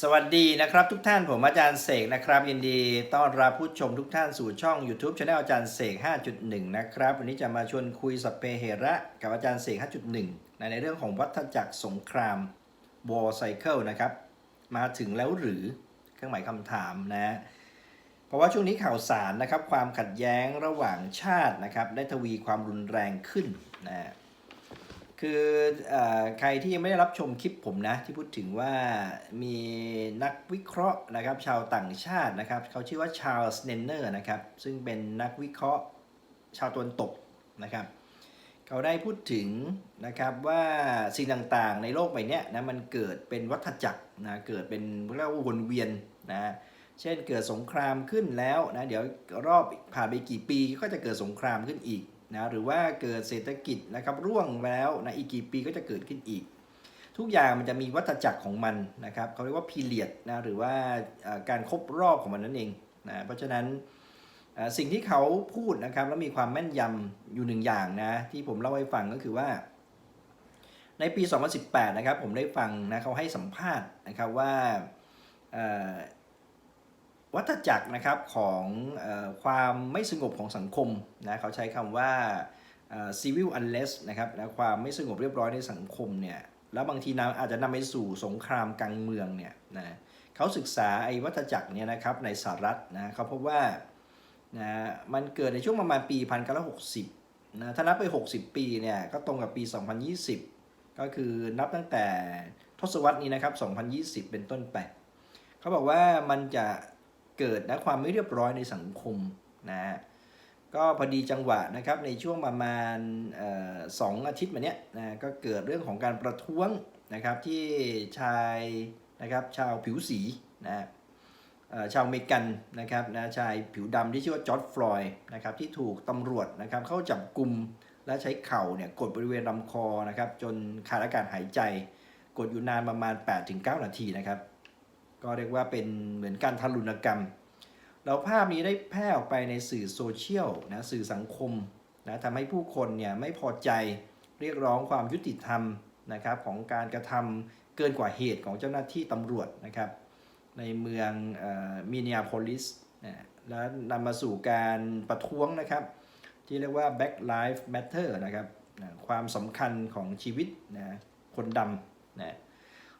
สวัสดีนะครับทุกท่านผมอาจารย์เสกนะครับ ยินดีต้อนรับผู้ชมทุกท่านสู่ช่อง YouTube Channel อาจารย์เสก 5.1 นะครับ วันนี้จะมาชวนคุยสัพเพเหระกับอาจารย์เสก 5.1 ในในเรื่องของวัฏจักรสงคราม War Cycle นะครับ มาถึงแล้วหรือเครื่องหมายคำถามนะ เพราะว่าช่วงนี้ข่าวสารนะครับ ความขัดแย้งระหว่างชาตินะครับ ได้ทวีความรุนแรงขึ้นนะ คืออใครที่ยังไม่ได้รับชมคลิปผมนะ ที่พูดถึงว่ามีนักวิเคราะห์นะครับ ชาวต่างชาตินะครับ เขาชื่อว่าชาร์ลส์เนนเนอร์นะครับ ซึ่งเป็นนักวิเคราะห์ชาวตะวันตกนะครับ เขาได้พูดถึงนะครับว่าสิ่งต่างๆในโลกใบนี้นะมันเกิดเป็นวัฏจักรนะเกิดเป็นเรียกว่าวนเวียนนะเช่นเกิดสงครามขึ้นแล้วนะเดี๋ยวรอบผ่านไปกี่ปีก็จะเกิดสงครามขึ้นอีก นะหรือว่าเกิดเศรษฐกิจนะครับร่วงแล้วนะอีกกี่ปีก็จะเกิดขึ้นอีก ทุกอย่างมันจะมีวัฏจักรของมันนะครับเขาเรียกว่าพีเรียดนะหรือว่าการครบรอบของมันนั่นเองนะเพราะฉะนั้นสิ่งที่เขาพูดนะครับแล้วมีความแม่นยำอยู่หนึ่งอย่างนะที่ผมเล่าให้ฟังก็คือว่า ในปี 2018 นะครับผมได้ฟังนะเขาให้สัมภาษณ์นะครับว่า วัฏจักรนะครับของอความไม่สงบของสังคมนะเขาใช้คำว่า civil unrest นะครับนะความไม่สงบเรียบร้อยในสังคมเนี่ยแล้วบางทีนะอาจจะนำไปสู่สงครามกลางเมืองเนี่ยนะเขาศึกษาไอ้วัฏจักรเนี่ยนะครับในสหรัฐนะเขาพบว่านะมันเกิดในช่วงประมาณปี 1960นะถ้านับไป 60 ปีเนี่ยก็ตรงกับปี 2020 ก็คือนับตั้งแต่ทศวรรษนี้นะครับ 2020 เป็นต้นไป เขาบอกว่ามันจะ เกิดนะความไม่เรียบร้อยในสังคมนะฮะก็พอดีจังหวะนะครับในช่วงประมาณสองอาทิตย์มาเนี้ยนะก็เกิดเรื่องของการประท้วงนะครับที่ชายนะครับชาวผิวสีนะชาวเมกันนะครับนะชายผิวดำที่ชื่อว่าจอร์ดฟลอยด์นะครับที่ถูกตำรวจนะครับเข้าจับกลุ่มและใช้เข่าเนี่ยกดบริเวณลำคอนะครับจนขาดอากาศหายใจ กดอยู่นานประมาณ 8-9 นาทีนะครับ ก็เรียกว่าเป็นเหมือนการทารุณกรรม แล้วภาพนี้ได้แพร่ออกไปในสื่อโซเชียลนะสื่อสังคมนะทำให้ผู้คนเนี่ยไม่พอใจเรียกร้องความยุติธรรมนะครับของการกระทำเกินกว่าเหตุของเจ้าหน้าที่ตำรวจนะครับ ในเมืองมิน n โพลิสนะแล้วนำมาสู่การประท้วงนะครับ ที่เรียกว่า Black Lives Matter นะครับนะความสำคัญของชีวิตนะคนดำนะ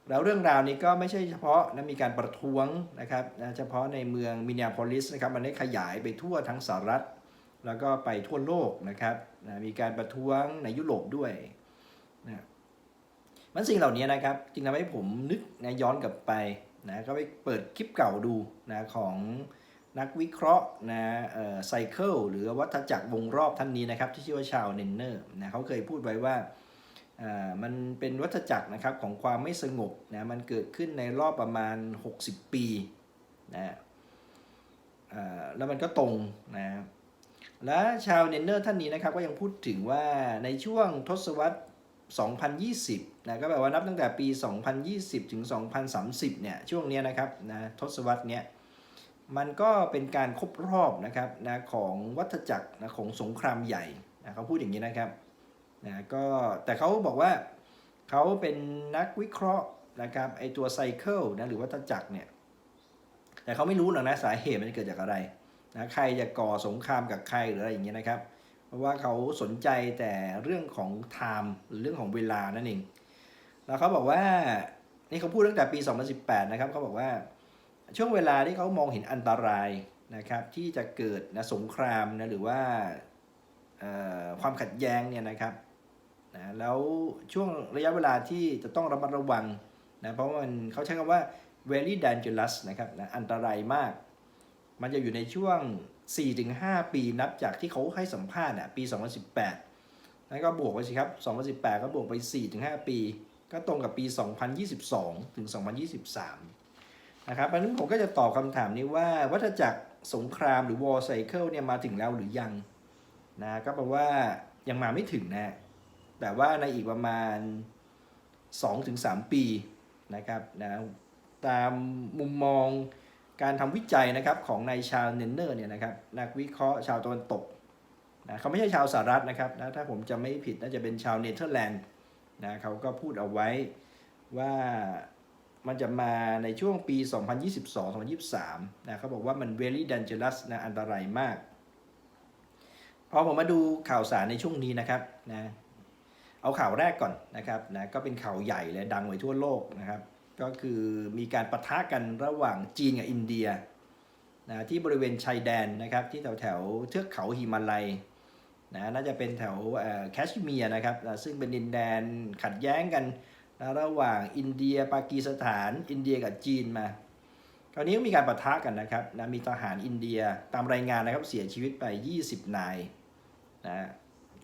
แล้วเรื่องราวนี้ก็ไม่ใช่เฉพาะนะมีการประท้วงนะครับนะเฉพาะในเมืองมิน n โพลิสนะครับมันได้ขยายไปทั่วทั้งสหรัฐ แล้วก็ไปทั่วโลกนะครับนะมีการประท้วงในยุโรปด้วยนะมันสิ่งเหล่านี้นะครับจึงทำให้ผมนึกนะย้อนกลับไปนะก็ไปเปิดคลิปเก่าดูนะของนักวิเคราะห์นะเอ่อไซเคิลหรือวัฏจักรวงรอบท่านนี้นะครับ ที่ชื่อว่าชาวเนนเนอร์นะเขาเคยพูดไว้ว่า มันเป็นวัฏจักรนะครับของความไม่สงบนะมันเกิดขึ้นในรอบประมาณ 60 ปีนะแล้วมันก็ตรงนะและชาวเนนเนอร์ท่านนี้นะครับก็ยังพูดถึงว่าในช่วงทศวรรษ 2020นะก็แปลว่านับตั้งแต่ปี 2020 ถึง 2030 เนี่ยช่วงเนี้ยนะครับนะทศวรรษเนี้ยมันก็เป็นการครบรอบนะครับนะของวัฏจักรนะของสงครามใหญ่นะเขาพูดอย่างนี้นะครับ นะก็แต่เขาบอกว่าเขาเป็นนักวิเคราะห์นะครับไอตัวไซเคิลนะหรือวัฏจักรเนี่ยแต่เขาไม่รู้หรอกนะสาเหตุมันเกิดจากอะไรนะใครจะก่อสงครามกับใครหรืออะไรอย่างเงี้ยนะครับ เพราะว่าเขาสนใจแต่เรื่องของไทม์หรือเรื่องของเวลานั่นเองแล้วเขาบอกว่านี่เขาพูดตั้งแต่ปี 2018 นะครับเขาบอกว่าช่วงเวลาที่เขามองเห็นอันตรายนะครับที่จะเกิดนะสงครามนะหรือว่าความขัดแย้งเนี่ยนะครับ นะแล้วช่วงระยะเวลาที่จะต้องระมัดระวังนะเพราะว่ามันเขาใช้คำว่า very dangerous นะครับนะอันตรายมาก มันจะอยู่ในช่วง 4-5 ปีนับจากที่เขาให้สัมภาษณ์อะปี 2018แล้วก็บวกไปสิครับ 2018 ก็บวกไป 4-5 ปี ก็ตรงกับปี 2022 ถึง 2023 นะครับเพราะฉะนั้นผมก็จะตอบคำถามนี้ว่าวัฏจักรสงครามหรือ war cycle เนี่ยมาถึงแล้วหรือยังนะก็แปลว่ายังมาไม่ถึงนะ แต่ว่าในอีกประมาณ 2-3 ปีนะครับนะตามมุมมองการทำวิจัยนะครับของนายชาลเนนเนอร์เนี่ยนะครับนักวิเคราะห์ชาวตะวันตกนะเขาไม่ใช่ชาวสหรัฐนะครับนะถ้าผมจะไม่ผิดน่าจะเป็นชาวเนเธอร์แลนด์นะเขาก็พูดเอาไว้ว่ามันจะมาในช่วงปี 2022-2023นะเขาบอกว่ามัน very dangerous นะอันตรายมาก พอผมมาดูข่าวสารในช่วงนี้นะครับนะ เอาข่าวแรกก่อนนะครับนะก็เป็นข่าวใหญ่เลยดังไปทั่วโลกนะครับ ก็คือมีการปะทะกันระหว่างจีนกับอินเดียนะที่บริเวณชายแดนนะครับที่แถวแถวเทือกเขาหิมาลัยนะน่าจะเป็นแถวแคชเมียร์นะครับนะซึ่งเป็นดินแดนขัดแย้งกันนะระหว่างอินเดียปากีสถาน อินเดียกับจีนมาคราวนี้ก็มีการปะทะกันนะครับนะมีทหารอินเดียตามรายงานนะครับเสียชีวิตไป 20 นายนะ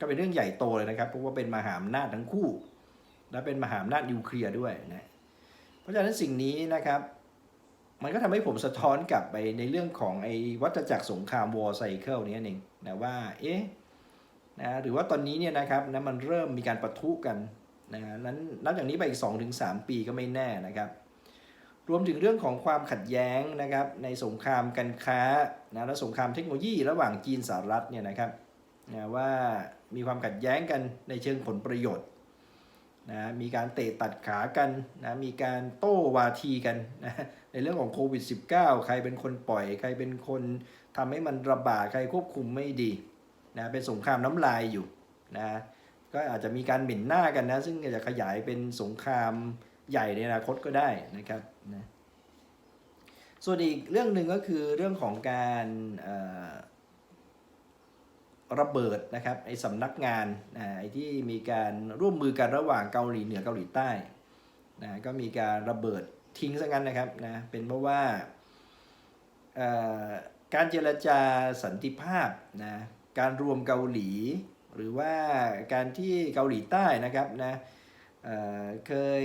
ก็เป็นเรื่องใหญ่โตเลยนะครับเพราะว่าเป็นมหาอำนาจทั้งคู่ และเป็นมหาอำนาจนิวเคลียร์ด้วยนะเพราะฉะนั้นสิ่งนี้นะครับมันก็ทำให้ผมสะท้อนกลับไปในเรื่องของไอ้วัฏจักรสงครามวอร์ไซเคิลนี้เองนะว่าเอ๊ะนะหรือว่าตอนนี้เนี่ยนะครับนะมันเริ่มมีการปะทุกันนะนั้นนับจากนี้ไปอีก 2-3 ปีก็ไม่แน่นะครับ รวมถึงเรื่องของความขัดแย้งนะครับในสงครามการค้านะและสงครามเทคโนโลยีระหว่างจีนสหรัฐเนี่ยนะครับนะว่า มีความขัดแย้งกันในเชิงผลประโยชน์นะมีการเตะตัดขากันนะมีการโต้วาทีกันนะในเรื่องของโควิด -19 ใครเป็นคนปล่อย ใครเป็นคนทำให้มันระบาดใครควบคุมไม่ดีนะเป็นสงครามน้ำลายอยู่นะก็อาจจะมีการหม็นหน้ากันนะ ซึ่งอาจจะขยายเป็นสงครามใหญ่ในอนาคตก็ได้นะครับนะส่วนอีกเรื่องหนึ่งก็คือเรื่องของการ ระเบิดนะครับไอ้สำนักงานไอ้ที่มีการร่วมมือกันระหว่างเกาหลีเหนือเกาหลีใต้นะก็มีการระเบิดทิ้งซะงั้นนะครับนะเป็นเพราะว่าการเจรจาสันติภาพนะการรวมเกาหลี หรือว่าการที่เกาหลีใต้นะครับนะเเคย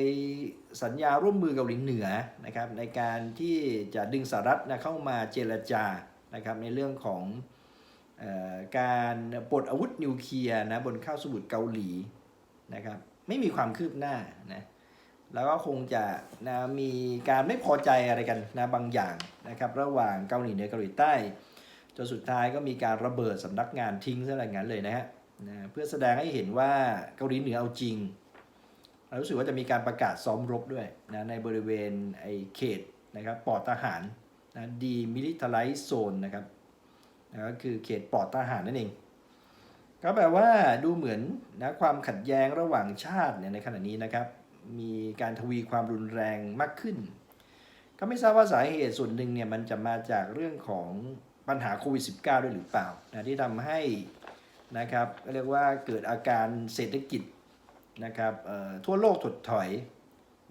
สัญญาร่วมมือเกาหลีเหนือนะครับในการที่จะดึงสหรัฐนะเข้ามาเจรจานะครับในเรื่องของ การปลดอาวุธนิวเคลียร์นะบนข้าวสมุทรเกาหลีนะครับไม่มีความคืบหน้านะแล้วก็คงจะนะมีการไม่พอใจอะไรกันนะบางอย่างนะครับระหว่างเกาหลีเหนือเกาหลีใต้จนสุดท้ายก็มีการระเบิดสำนักงานทิ้งซะอย่างนั้นเลยนะฮะนะเพื่อแสดงให้เห็นว่าเกาหลีเหนือเอาจริงเรารู้สึกว่าจะมีการประกาศซ้อมรบด้วยนะในบริเวณไอ้เขตนะครับปลอดทหารนะดีมิลิท a ไลซ์โซนนะครับ นะก็คือเขตปลอดทหารนั่นเอง ก็แปลว่าดูเหมือนนะความขัดแย้งระหว่างชาติเนี่ยในขณะนี้นะครับ มีการทวีความรุนแรงมากขึ้น ก็ไม่ทราบว่าสาเหตุส่วนหนึ่งเนี่ยมันจะมาจากเรื่องของปัญหาโควิด -19 ด้วยหรือเปล่านะที่ทำให้นะครับเรียกว่าเกิดอาการเศรษฐกิจนะครับเอ่อทั่วโลกถดถอย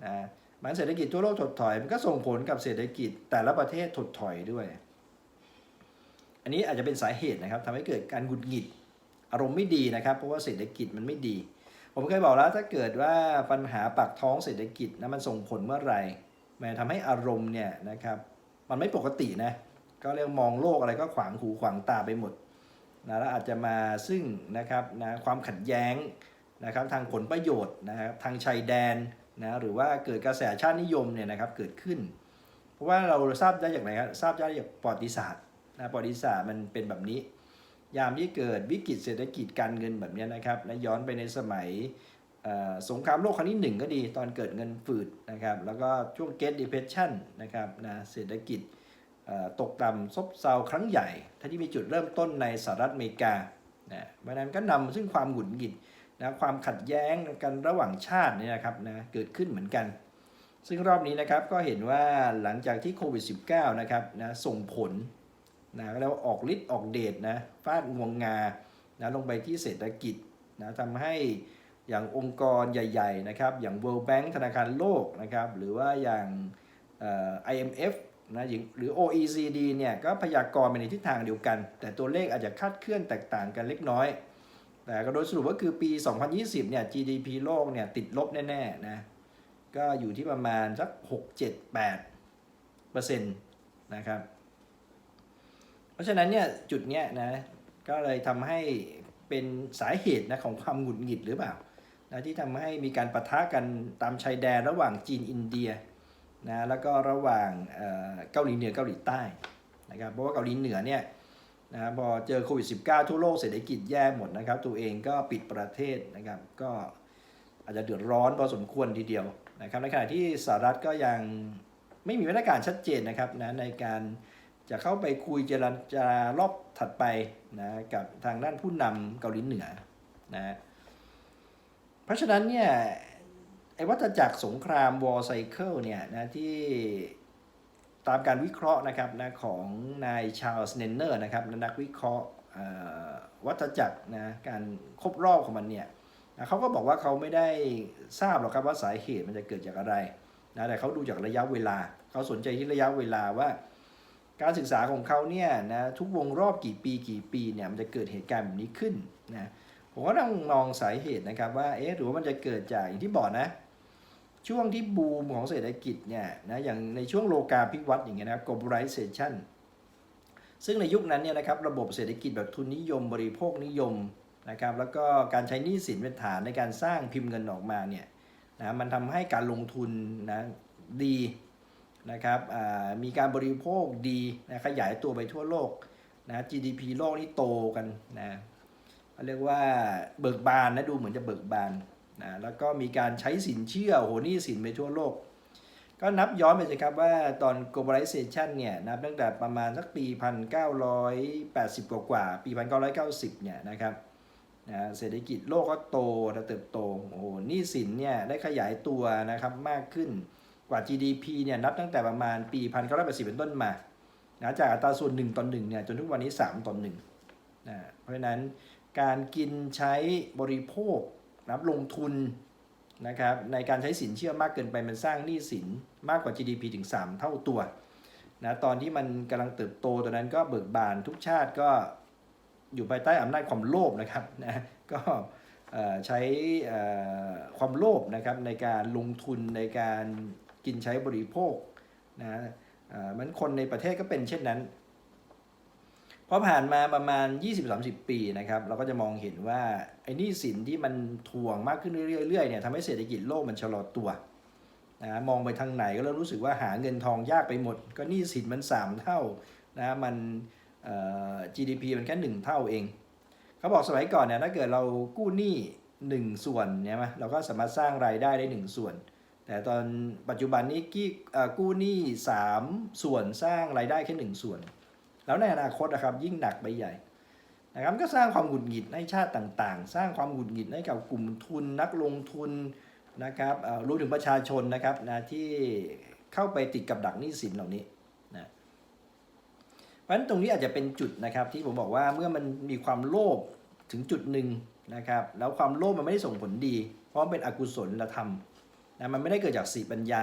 นะมันเศรษฐกิจทั่วโลกถดถอย มันก็ส่งผลกับเศรษฐกิจแต่ละประเทศถดถอยด้วย อันนี้อาจจะเป็นสาเหตุนะครับทำให้เกิดการหงุดหงิดอารมณ์ไม่ดีนะครับ เพราะว่าเศรษฐกิจมันไม่ดี ผมเคยบอกแล้วถ้าเกิดว่าปัญหาปากท้องเศรษฐกิจนะมันส่งผลเมื่อไหร่มันทำให้อารมณ์เนี่ยนะครับ มันไม่ปกตินะก็เรียกมองโลกอะไรก็ขวางหูขวางตาไปหมดนะแล้วอาจจะมาซึ่งนะครับนะความขัดแย้งนะครับทางผลประโยชน์นะครับทางชายแดนนะหรือว่าเกิดกระแสชาตินิยมเนี่ยนะครับเกิดขึ้น เพราะว่าเราทราบได้จากไหนครับทราบได้จากประวัติศาสตร์ นะประวัติศาสตร์มันเป็นแบบนี้ ยามที่เกิดวิกฤตเศรษฐกิจการเงินแบบนี้นะครับนะย้อนไปในสมัยสงครามโลกครั้งที่หนึ่งก็ดีตอนเกิดเงินฝืดนะครับ แล้วก็ช่วง Great Depression นะครับนะเศรษฐกิจตกต่ำซบเซาครั้งใหญ่ท่าที่มีจุดเริ่มต้นในสหรัฐอเมริกานะเพราะนั้นก็นำซึ่งความหงุดหงิดนะความขัดแย้งกันระหว่างชาตินี่นะครับนะเกิดขึ้นเหมือนกัน ซึ่งรอบนี้นะครับก็เห็นว่าหลังจากที่โควิด -19 นะครับนะส่งผล นะแล้วออกฤทธิ์ออกเดชนะฟาดงวงงานะลงไปที่เศรษฐกิจนะทำให้อย่างองค์กรใหญ่ๆนะครับอย่าง World Bank ธนาคารโลกนะครับหรือว่าอย่าง IMF นะหรือ OECD เนี่ยก็พยากรณ์ไปในทิศทางเดียวกัน แต่ตัวเลขอาจจะคาดเคลื่อนแตกต่างกันเล็กน้อย แต่ก็โดยสรุปก็คือปี 2020 เนี่ย GDP โลกเนี่ยติดลบแน่ๆนะก็อยู่ที่ประมาณสัก 6 7 8เปอร์เซ็นต์นะครับ ราะฉะนั้นเนี่ยจุดเนี้ยนะก็เลยทำให้เป็นสาเหตุนะของความหงุดหงิดหรือเปล่านะที่ทำให้มีการประทะกันตามชายแดนระหว่างจีนอินเดียนะแล้วก็ระหว่างเอ่อเกาหลีเหนือเกาหลีใต้นะครับเพราะว่าเกาหลีเหนือเนี่ยนะพอเจอโควิด -19 ทั่วโลกเศรษฐกิจแย่หมดนะครับ ตัวเองก็ปิดประเทศนะครับก็อาจจะเดือดร้อนพอสมควรทีเดียวนะครับในขณะที่สหรัฐก็ยังไม่มีมาตรการชัดเจนนะครับนะในการ จะเข้าไปคุยเจรจารอบถัดไปนะกับทางด้านผู้นำเกาหลีเหนือนะเพราะฉะนั้นเนี่ยไอ้วัฏจักรสงครามวอร์ไซเคิลเนี่ยนะที่ตามการวิเคราะห์นะครับนะของนายชาลส์เนนเนอร์นะครับนักวิเคราะห์วัฏจักรนะการครบรอบของมันเนี่ยนะเขาก็บอกว่าเขาไม่ได้ทราบหรอกครับว่าสาเหตุมันจะเกิดจากอะไรนะแต่เขาดูจากระยะเวลา เขาสนใจที่ระยะเวลาว่า การศึกษาของเขาเนี่ยนะทุกวงรอบกี่ปีกี่ปีเนี่ยมันจะเกิดเหตุการณ์แบบนี้ขึ้นนะผมก็ต้องมองสาเหตุนะครับว่าเอ๊ะหรือว่ามันจะเกิดจากอย่างที่บอกนะ ช่วงที่บูมของเศรษฐกิจเนี่ยนะอย่างในช่วงโลกาภิวัตน์อย่างเงี้ยนะ globalization ซึ่งในยุคนั้นเนี่ยนะครับระบบเศรษฐกิจแบบทุนนิยม บริโภคนิยมนะครับแล้วก็การใช้หนี้สินเป็นฐานในการสร้างพิมพ์เงินออกมาเนี่ยนะมันทำให้การลงทุนนะดี นะครับมีการบริโภคดีนะขยายตัวไปทั่วโลกนะ GDP โลกนี่โตกันนะเขาเรียกว่าเบิกบานนะดูเหมือนจะเบิกบานนะแล้วก็มีการใช้สินเชื่อโอ้โหนี้สินไปทั่วโลก ก็นับย้อนไปสิครับว่าตอน globalization เนี่ยนับตั้งแต่ประมาณสักปี 1980 กว่ากว่าปี 1990 เนี่ยนะครับนะเศรษฐกิจโลกก็โตเติบโตโอ้โหนี้สินเนี่ยได้ขยายตัวนะครับมากขึ้น ว่า GDP เนี่ยนับตั้งแต่ประมาณปี1980เป็นต้นมานะจากอัตราส่วน 1ต่อ1เนี่ยจนทุกวันนี้ 3ต่อ1นะเพราะฉะนั้นการกินใช้บริโภคนับลงทุนนะครับในการใช้สินเชื่อมากเกินไปมันสร้างหนี้สินมากกว่า GDP ถึง 3 เท่าตัวนะตอนที่มันกำลังเติบโตตอนนั้นก็เบิกบานทุกชาติก็อยู่ภายใต้อำนาจความโลภนะครับนะก็ใช้ความโลภนะครับในการลงทุนในการ กินใช้บริโภคนะอ่อมันคนในประเทศก็เป็นเช่นนั้นพอผ่านมาประมาณ 20-30 ปีนะครับเราก็จะมองเห็นว่าไอ้นี้สินที่มันทวงมากขึ้นเรื่อยๆเนี่ยทำให้เศรษฐกิจโลกมันชะลอตัวนะมองไปทางไหนก็เริ่มรู้สึกว่าหาเงินทองยากไปหมด ก็นี้สินมัน 3 เท่านะมัน GDP มันแค่หนึ่งเท่าเองเขาบอกสมัยก่อนเนี่ยถ้าเกิดเรากู้หนี้หนึ่งส่วนเนี่ยมเราก็สามารถสร้างรายได้ได้หนึ่งส่วน แต่ตอนปัจจุบันนี้กี้กู้หนี้สามส่วนสร้างรายได้แค่หนึ่งส่วน แล้วในอนาคตนะครับยิ่งหนักไปใหญ่นะครับก็สร้างความหงุดหงิดให้ชาติต่างๆ สร้างความหงุดหงิดให้กับกลุ่มทุนนักลงทุนนะครับรวมถึงประชาชนนะครับนะที่เข้าไปติดกับดักหนี้สินเหล่านี้เพราะฉะนั้นตรงนี้อาจจะเป็นจุดนะครับที่ผมบอกว่าเมื่อมันมีความโลภถึงจุดหนึ่งนะครับแล้วความโลภมันไม่ได้ส่งผลดี เพราะมันเป็นอกุศลธรรม นะมันไม่ได้เกิดจากสติปัญญา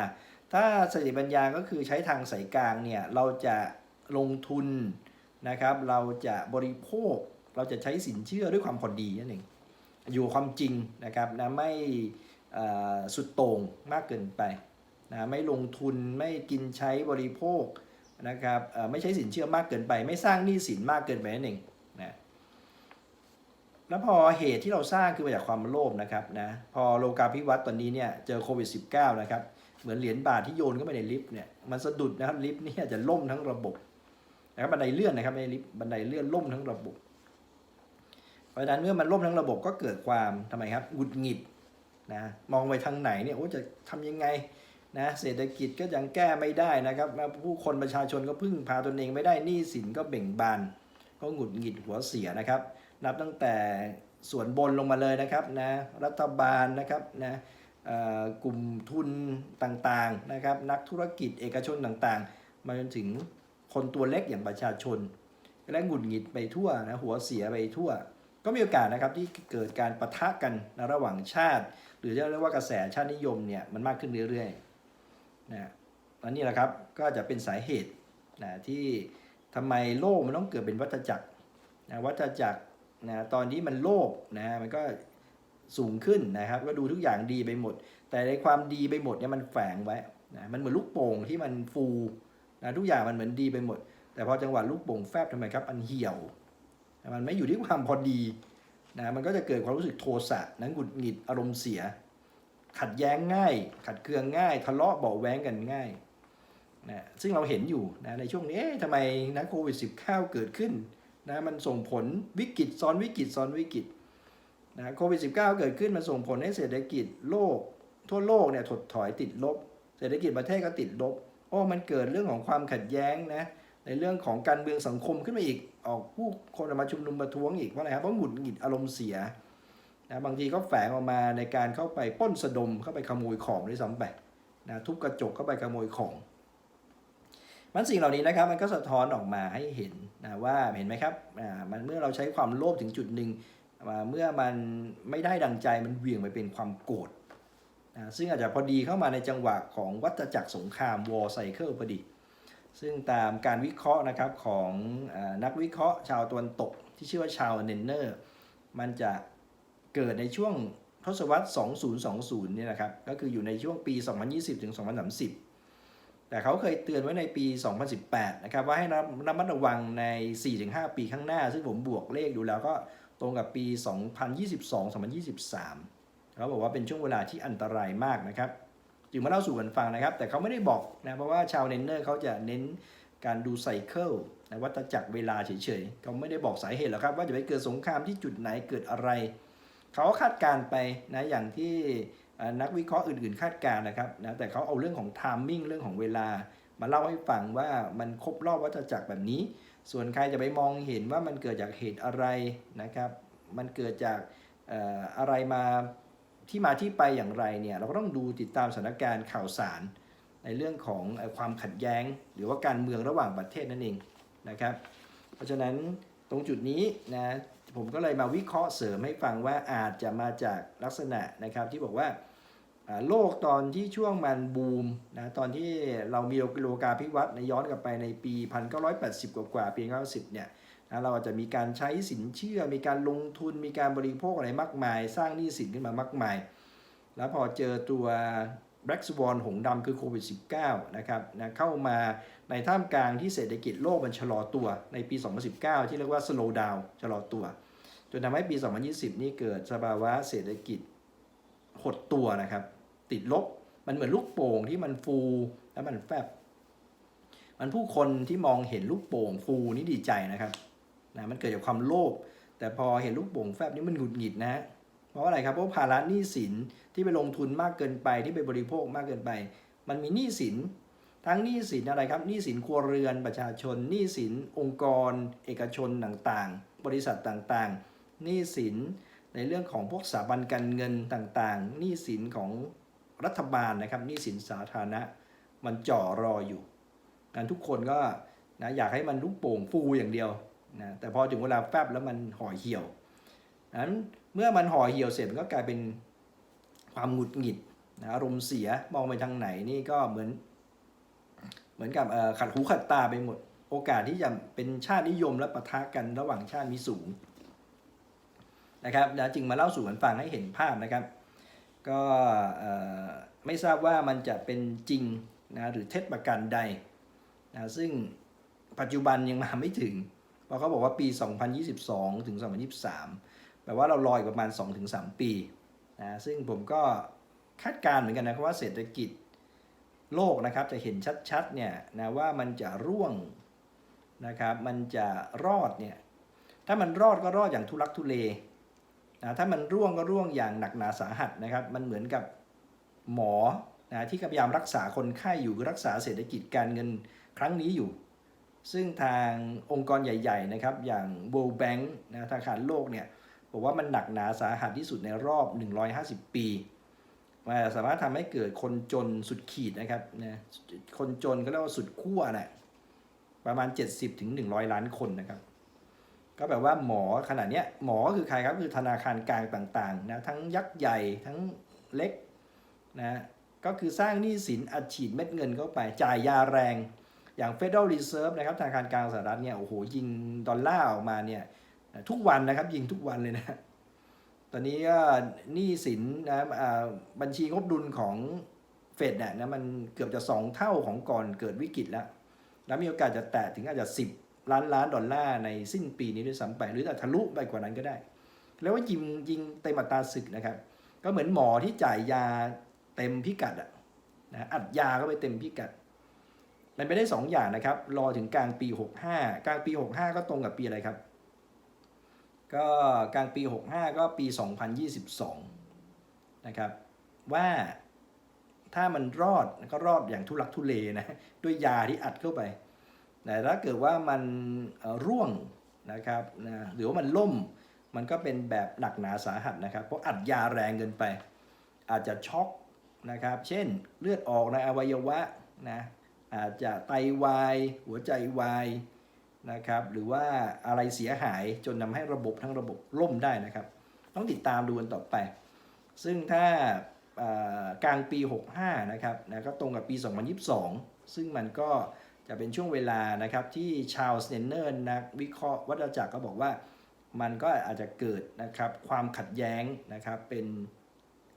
ถ้าสติปัญญาก็คือใช้ทางสายกลางเนี่ยเราจะลงทุนนะครับ เราจะบริโภค เราจะใช้สินเชื่อด้วยความพอดีนั่นเองอยู่ความจริงนะครับนะไม่สุดโต่งมากเกินไปนะไม่ลงทุนไม่กินใช้บริโภคนะครับไม่ใช้สินเชื่อมากเกินไป ไม่สร้างหนี้สินมากเกินไปนั่นเอง แล้วพอเหตุที่เราสร้างคือมาจากความโลภนะครับนะพอโลกาภิวัตน์ตอนนี้เนี่ยเจอโควิด -19 นะครับเหมือนเหรียญบาทที่โยนเข้าไปในลิฟต์เนี่ยมันสะดุดนะครับลิฟต์เนี่ยจะล่มทั้งระบบนะครับบันไดเลื่อนนะครับไม่ใช่ลิฟต์บันไดเลื่อนล่มทั้งระบบ เพราะฉะนั้นเมื่อมันล่มทั้งระบบก็เกิดความทำไมครับหงุดหงิดนะมองไปทางไหนเนี่ยโอ้จะทำยังไงนะเศรษฐกิจก็ยังแก้ไม่ได้นะครับ ผู้คนประชาชนก็พึ่งพาตนเองไม่ได้หนี้สินก็เบ่งบาน ก็หงุดหงิดหัวเสียนะครับ นับตั้งแต่ส่วนบนลงมาเลยนะครับนะรัฐบาลนะครับนะกลุ่มทุนต่างๆนะครับนักธุรกิจเอกชนต่างๆ มาจนถึงคนตัวเล็กอย่างประชาชน และหงุดหงิดไปทั่วนะหัวเสียไปทั่ว ก็มีโอกาสนะครับที่เกิดการปะทะกันนะระหว่างชาติ หรือจะเรียกว่ากระแสชาตินิยมเนี่ยมันมากขึ้นเรื่อยๆนะอันนี้แหละครับก็จะเป็นสาเหตุนะที่ทำไมโลกมันต้องเกิดเป็นวัฏจักรนะวัฏจักร นะตอนนี้มันโลภนะมันก็สูงขึ้นนะครับ ก็ดูทุกอย่างดีไปหมด แต่ในความดีไปหมดเนี่ยมันแฝงไว้นะมันเหมือนลูกโป่งที่มันฟูนะทุกอย่างมันเหมือนดีไปหมด แต่พอจังหวะลูกโป่งแฟบทำไมครับมันเหี่ยว มันไม่อยู่ที่ความพอดีนะมันก็จะเกิดความรู้สึกโทสะนะหงุดหงิดอารมณ์เสีย ขัดแย้งง่าย ขัดเคืองง่าย ทะเลาะเบาแว้งกันง่ายนะซึ่งเราเห็นอยู่นะในช่วงนี้ทำไมนะโควิด -19 เกิดขึ้น นะมันส่งผลวิกฤตซ้อนวิกฤตซ้อนวิกฤตนะโควิด -19 เกิดขึ้นมันส่งผลให้เศรษฐกิจโลก ทั่วโลกเนี่ยถดถอยติดลบ เศรษฐกิจประเทศก็ติดลบ โอ้มันเกิดเรื่องของความขัดแย้งนะในเรื่องของการเมืองสังคมขึ้นมาอีกออกผู้คนมาชุมนุมประท้วงอีกเพราะอะไรครับเพราะหงุดหงิดอารมณ์เสียนะบางทีก็แฝงออกมาในการเข้าไปป้นสะดมเข้าไปขโมยของด้วยซ้ำไปนะทุบกระจกเข้าไปขโมยของ มันสิ่งเหล่านี้นะครับมันก็สะท้อนออกมาให้เห็นนะว่าเห็นไหมครับอ่ามันเมื่อเราใช้ความโลภถึงจุดหนึ่งอ่าเมื่อมันไม่ได้ดังใจมันเวี่ยงไปเป็นความโกรธนะซึ่งอาจจะพอดีเข้ามาในจังหวะของวัฏจักรสงครามวอร์ไซเคิลพอดี ซึ่งตามการวิเคราะห์นะครับของอนักวิเคราะห์ชาวตะวันตก ที่ชื่อว่าชาวเนนเนอร์ มันจะเกิดในช่วงทศวรรษ 2020 เนี่ยนะครับ ก็คืออยู่ในช่วงปี 2020 ถึง 2030 แต่เขาเคยเตือนไว้ในปี 2018 นะครับ ว่าให้ระระมัดระวังใน 4-5 ปีข้างหน้า ซึ่งผมบวกเลขดูแล้วก็ตรงกับปี 2022-2023 เขาบอกว่าเป็นช่วงเวลาที่อันตรายมากนะครับ จึงมาเล่าสู่กันฟังนะครับ แต่เขาไม่ได้บอกนะ เพราะว่าชาวเนนเนอร์เขาจะเน้นการดูไซเคิลนะวัฏจักรเวลาเฉยๆ เขาไม่ได้บอกสาเหตุหรอกครับ ว่าจะไปเกิดสงครามที่จุดไหนเกิดอะไร เขาคาดการณ์ไปนะอย่างที่ นักวิเคราะห์อื่นๆ คาดการณ์นะครับนะแต่เขาเอาเรื่องของ t ามมิ่งเรื่องของเวลา มาเล่าให้ฟังว่ามันครบรอบวัฏจักรแบบนี้ ส่วนใครจะไปมองเห็นว่ามันเกิดจากเหตุอะไรนะครับ มันเกิดจากอะไรมาที่มาที่ไปอย่างไรเนี่ยเราก็ต้องดูติดตามสถานการณ์ข่าวสาร ในเรื่องของความขัดแย้ง หรือว่าการเมืองระหว่างประเทศนั่นเองนะครับ เพราะฉะนั้นตรงจุดนี้นะผมก็เลยมาวิเคราะห์เสริมให้ฟังว่าอาจจะมาจากลักษณะนะครับที่บอกว่า โลกตอนที่ช่วงมันบูมนะตอนที่เรามีโลกาภิวัตน์ในย้อนกลับไปในปี 1980 กว่ากว่าๆปี90เนี่ยนะเราอาจจะมีการใช้สินเชื่อ มีการลงทุนมีการบริโภคอะไรมากมาย สร้างหนี้สินขึ้นมามากมาย แล้วพอเจอตัว Black Swan หงดำคือโควิด -19 นะครับนะเข้ามาในท่ามกลางที่เศรษฐกิจโลกมันชะลอตัวในปี 2019 ที่เรียกว่า slow down ชะลอตัว จนทำให้ปี 2020 นี่เกิดสภาวะเศรษฐกิจหดตัวนะครับ ติดลบ มันเหมือนลูกโป่งที่มันฟูแล้วมันแฟบ มันผู้คนที่มองเห็นลูกโป่งฟูนี่ดีใจนะครับนะมันเกิดจากความโลภแต่พอเห็นลูกโป่งแฟบนี่มันหงุดหงิดนะเพราะอะไรครับเพราะภาระหนี้สินที่ไปลงทุนมากเกินไปที่ไปบริโภคมากเกินไป มันมีหนี้สินทั้งหนี้สินอะไรครับหนี้สินครัวเรือนประชาชนหนี้สินองค์กร เอกชนต่างๆ บริษัทต่างๆหนี้สินในเรื่องของพวกสถาบันการเงินต่างๆหนี้สินของ รัฐบาลนะครับนี้สินสาธารณะมันจ่อรออยู่นั้นทุกคนก็นะอยากให้มันลูกโป่งฟูอย่างเดียวนะแต่พอถึงเวลาแฟบแล้วมันห่อเหี่ยวนั้นเมื่อมันห่อเหี่ยวเสร็จมันก็กลายเป็นความหงุดหงิดนะอารมณ์เสียมองไปทางไหนนี่ก็เหมือน เหมือนกับขัดหูขัดตาไปหมด โอกาสที่จะเป็นชาตินิยมและปะทะกันระหว่างชาติมีสูงนะครับนะจึงมาเล่าสู่กันฟังให้เห็นภาพนะครับ ก็ไม่ทราบว่ามันจะเป็นจริงนะหรือเท็จประการใดนะซึ่งปัจจุบันยังมาไม่ถึง เพราะเขาบอกว่าปี 2022 ถึง 2023 แปลว่าเรารออีกประมาณ 2-3 ปีนะซึ่งผมก็คาดการณ์เหมือนกันนะว่าเศรษฐกิจโลกนะครับจะเห็นชัดๆเนี่ยนะว่ามันจะร่วงนะครับ มันจะรอดเนี่ยถ้ามันรอดก็รอดอย่างทุลักทุเล นะถ้ามันร่วงก็ร่วงอย่างหนักหนาสาหัสนะครับ มันเหมือนกับหมอนะที่พยายามรักษาคนไข้อยู่รักษาเศรษฐกิจการเงินครั้งนี้อยู่ ซึ่งทางองค์กรใหญ่ๆนะครับอย่าง World Bank นะธนาคารโลกเนี่ยบอกว่ามันหนักหนาสาหัสที่สุดในรอบ 150 ปีว่าสามารถทำให้เกิดคนจนสุดขีดนะครับนะคนจนก็เรียกว่าสุดขั้วนะประมาณ 70ถึง100 ล้านคนนะครับ ก็แบบว่าหมอขนาดนี้หมอคือใครครับคือธนาคารกลางต่างๆนะทั้งยักษ์ใหญ่ทั้งเล็กนะก็คือสร้างหนี้สินอัดฉีดเม็ดเงินเข้าไปจ่ายยาแรง อย่าง Federal Reserve นะครับธนาคารกลางสหรัฐเนี่ยโอ้โหยิงดอลลาร์ออกมาเนี่ยทุกวันนะครับยิงทุกวันเลยนะ ตอนนี้ก็หนี้สินนะบัญชีงบดุลของเฟดเนี่ยนะมันเกือบจะ 2 เท่าของก่อนเกิดวิกฤตแล้ว แล้วมีโอกาสจะแตะถึงอาจจะ 10 ล้านล้านดอลลาร์ในสิ้นปีนี้ด้วยซ้ำไปหรืออาจทะลุไปกว่านั้นก็ได้ แล้วว่ายิงยิงเต็มอัตราศึกนะครับ ก็เหมือนหมอที่จ่ายยาเต็มพิกัดอะนะอัดยาเข้าไปเต็มพิกัดมันไปได้ 2 อย่างนะครับ รอถึงกลางปี 65 กลางปี 65 ก็ตรงกับปีอะไรครับ ก็กลางปี 65 ก็ปี 2022 นะครับ ว่าถ้ามันรอดก็รอดอย่างทุลักทุเลนะ ด้วยยาที่อัดเข้าไป แต่ถ้าเกิดว่ามันร่วงนะครับนะหรือว่ามันล่มมันก็เป็นแบบหนักหนาสาหัสนะครับ เพราะอัดยาแรงเกินไป อาจจะช็อกนะครับ เช่นเลือดออกในอวัยวะนะอาจจะไตวาย หัวใจวายนะครับหรือว่าอะไรเสียหายจนทำให้ระบบทั้งระบบล่มได้นะครับ ต้องติดตามดูกันต่อไป ซึ่งถ้ากลางปี 65 นะครับนะก็ตรงกับปี 2022 ซึ่งมันก็ จะเป็นช่วงเวลานะครับที่ชาลส์เนนเนอร์นักวิเคราะห์วัฏจักรก็บอกว่า มันก็อาจจะเกิดนะครับความขัดแย้งนะครับเป็น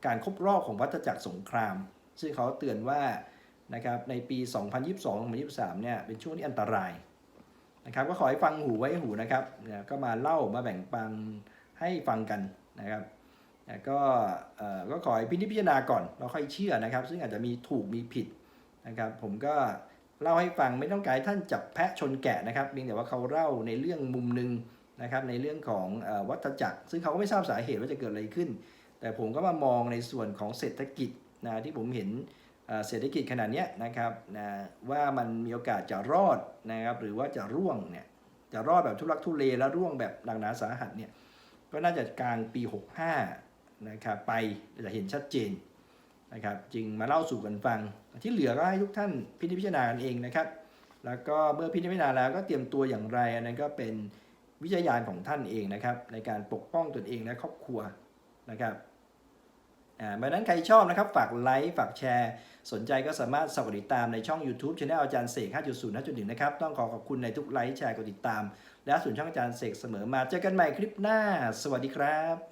การครบรอบของวัฏจักรสงคราม ซึ่งเขาเตือนว่านะครับในปี 2022-2023 เนี่ยเป็นช่วงที่อันตรายนะครับก็ขอให้ฟังหูไว้หูนะครับเนี่ยก็มาเล่ามาแบ่งปันให้ฟังกันนะครับก็ก็ขอให้พินิจพิจารณาก่อนเราค่อยเชื่อนะครับ ซึ่งอาจจะมีถูกมีผิดนะครับ ผมก็ เล่าให้ฟังไม่ต้องการท่านจับแพะชนแกะนะครับเพียงแต่ว่าเขาเล่าในเรื่องมุมหนึ่งนะครับในเรื่องของอวัฏจักร ซึ่งเขาก็ไม่ทราบสาเหตุว่าจะเกิดอะไรขึ้น แต่ผมก็มามองในส่วนของเศรษฐกิจนะที่ผมเห็นเศรษฐกิจขนาดนี้นะครับนะว่ามันมีโอกาสจะรอดนะครับหรือว่าจะร่วงเนี่ยจะรอดแบบทุลักทุเลและร่วงแบบหนักหนาสาหัสเนี่ยก็น่าจะกลางปี 65นะครับไปจะเห็นชัดเจน นะครับจึงมาเล่าสู่กันฟัง ที่เหลือก็ให้ทุกท่านพิจารณากันเองนะครับ แล้วก็เมื่อพิจารณาแล้วก็เตรียมตัวอย่างไรอันนั้นก็เป็นวิจารณญาณของท่านเองนะครับ ในการปกป้องตนเองและครอบครัวนะครับอ่าดังนั้นใครชอบนะครับฝากไลค์ฝากแชร์ สนใจก็สามารถสมัครติดตามในช่อง YouTube Channel อาจารย์เสก 5.0 5.1 นะครับ ต้องขอขอบคุณในทุกไลค์แชร์กดติดตาม และส่วนช่องอาจารย์เสกเสมอมาเจอกันใหม่คลิปหน้า สวัสดีครับ